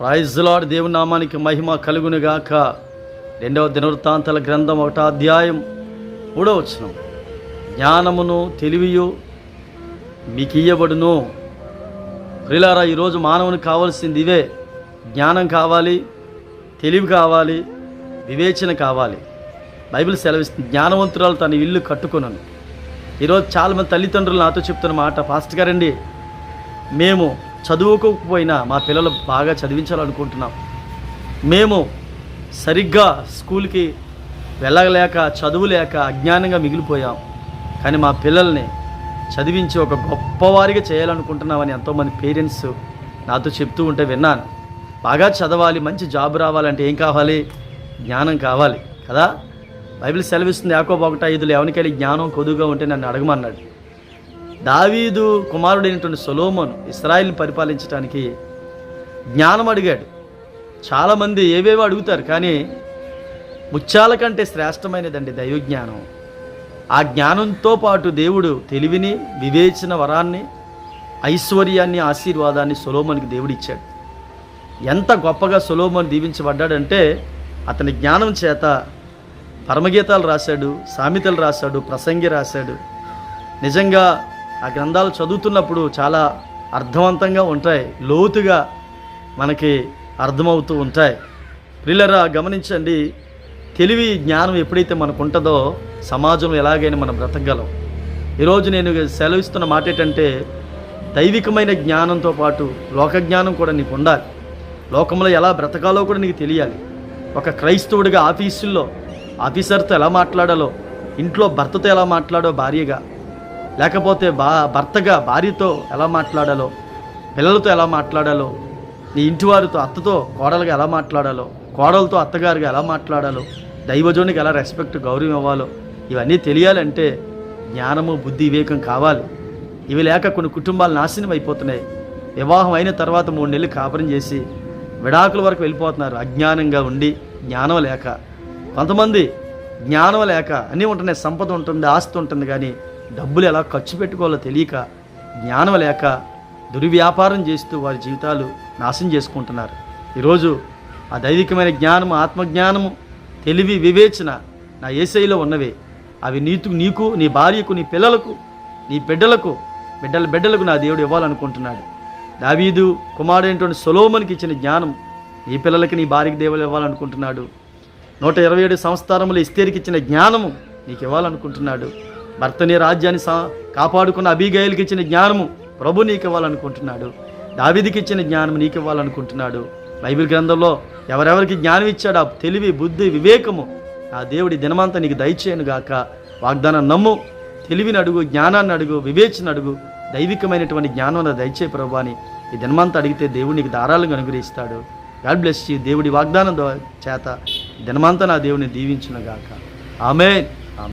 రాయిజులాడ్ దేవుని నామానికి మహిమ కలుగునుగాక. రెండవ దినవృత్తాంతాల గ్రంథం ఒకటో అధ్యాయం మూడవ వచనం. జ్ఞానమును తెలివియు మీకు ఇయ్యబడును ప్రిలారా ఈరోజు మానవునికి కావాల్సింది ఇవే. జ్ఞానం కావాలి తెలివి కావాలి వివేచన కావాలి. బైబిల్ సెలవిస్తుంది జ్ఞానవంతురాలు తన ఇల్లు కట్టుకున్నాను ఈరోజు చాలామంది తల్లిదండ్రులు నాతో చెప్తున్న మాట ఫాస్ట్ గారండి మేము చదువుకోకపోయినా మా పిల్లలు బాగా చదివించాలనుకుంటున్నాం. మేము సరిగ్గా స్కూల్కి వెళ్ళలేక చదువు లేక అజ్ఞానంగా మిగిలిపోయాం. కానీ మా పిల్లల్ని చదివించి ఒక గొప్పవారిగా చేయాలనుకుంటున్నామని ఎంతోమంది పేరెంట్స్ నాతో చెప్తూ ఉంటే విన్నాను. బాగా చదవాలి మంచి జాబ్ రావాలంటే ఏం కావాలి? జ్ఞానం కావాలి కదా? బైబిల్ సెలవిస్తుంది యాకోబ ఒకట ఐదులు ఎవరికైనా జ్ఞానం కొద్దుగా ఉంటే నన్ను అడగమన్నాడు. దావీదు కుమారుడైనటువంటి సొలోమోను ఇస్రాయిల్ని పరిపాలించడానికి జ్ఞానం అడిగాడు. చాలామంది ఏవేవో అడుగుతారు కానీ ముత్యాల కంటే శ్రేష్టమైనదండి దైవజ్ఞానం. ఆ జ్ఞానంతో పాటు దేవుడు తెలివిని వివేచన వరాన్ని ఐశ్వర్యాన్ని ఆశీర్వాదాన్ని సొలోమోనికి దేవుడు ఇచ్చాడు ఎంత గొప్పగా సొలోమోన్ దీవించబడ్డాడంటే అతని జ్ఞానం చేత పరమగీతాలు రాశాడు సామెతలు రాశాడు ప్రసంగి రాశాడు. నిజంగా ఆ గ్రంథాలు చదువుతున్నప్పుడు చాలా అర్థవంతంగా ఉంటాయి లోతుగా మనకి అర్థమవుతూ ఉంటాయి. ప్రిల్లరా గమనించండి తెలివి జ్ఞానం ఎప్పుడైతే మనకు ఉంటుందో సమాజం ఎలాగైనా మనం బ్రతకగలం. ఈరోజు నేను సెలవిస్తున్న మాట ఏంటంటే దైవికమైన జ్ఞానంతో పాటు లోక జ్ఞానం కూడా నీకు ఉండాలి లోకంలో ఎలా బ్రతకాలో కూడా నీకు తెలియాలి. ఒక క్రైస్తవుడిగా ఆఫీసుల్లో ఆఫీసర్తో ఎలా మాట్లాడాలో ఇంట్లో భర్తతో ఎలా మాట్లాడో భార్యగా లేకపోతే బా భర్తగా భార్యతో ఎలా మాట్లాడాలో పిల్లలతో ఎలా మాట్లాడాలో నీ ఇంటివారితో అత్తతో కోడలుగా ఎలా మాట్లాడాలో కోడలతో అత్తగారుగా ఎలా మాట్లాడాలో దైవజోనికి ఎలా రెస్పెక్ట్ గౌరవం ఇవ్వాలో ఇవన్నీ తెలియాలంటే జ్ఞానము బుద్ధి వివేకం కావాలి. ఇవి లేక కొన్ని కుటుంబాలు నాశనం అయిపోతున్నాయి. వివాహం అయిన తర్వాత మూడు నెలలు కాపురం చేసి విడాకుల వరకు వెళ్ళిపోతున్నారు. అజ్ఞానంగా ఉండి జ్ఞానం లేక. కొంతమంది జ్ఞానం లేక అన్నీ ఉంటున్నాయి. సంపద ఉంటుంది ఆస్తి ఉంటుంది కానీ డబ్బులు ఎలా ఖర్చు పెట్టుకోవాలో తెలియక జ్ఞానం లేక దుర్వ్యాపారం చేస్తూ వారి జీవితాలు నాశనం చేసుకుంటున్నారు. ఈరోజు ఆ దైవికమైన జ్ఞానము ఆత్మజ్ఞానము తెలివి వివేచన నా ఏసైలో ఉన్నవే. అవి నీకు నీకు నీ భార్యకు నీ పిల్లలకు నీ బిడ్డలకు బిడ్డల బిడ్డలకు నా దేవుడు ఇవ్వాలనుకుంటున్నాడు. దావీదు కుమారుడైనటువంటి సొలోమనికి ఇచ్చిన జ్ఞానం నీ పిల్లలకి నీ భార్యకి దేవుడు ఇవ్వాలనుకుంటున్నాడు. నూట ఇరవై ఏడు సంస్థానములు ఇస్తేరికి ఇచ్చిన జ్ఞానము నీకు ఇవ్వాలనుకుంటున్నాడు. భర్తని రాజ్యాన్ని సా కాపాడుకున్న అబీగాయలకి ఇచ్చిన జ్ఞానము ప్రభు నీకు ఇవ్వాలనుకుంటున్నాడు దావిదికి ఇచ్చిన జ్ఞానం నీకు ఇవ్వాలనుకుంటున్నాడు బైబిల్ గ్రంథంలో ఎవరెవరికి జ్ఞానం ఇచ్చాడు ఆ తెలివి బుద్ధి వివేకము ఆ దేవుడి దినమంతా నీకు దయచేయను గాక. వాగ్దానం నమ్ము తెలివిని అడుగు జ్ఞానాన్ని అడుగు వివేచన అడుగు దైవికమైనటువంటి జ్ఞానం దయచే ప్రభు అని ఈ దినమంతా అడిగితే దేవుడు నీకు ధారాళంగా అనుగ్రహిస్తాడు. God bless you. దేవుడి వాగ్దానం చేత దినమంతా నా దేవుని దీవించును గాక. ఆమె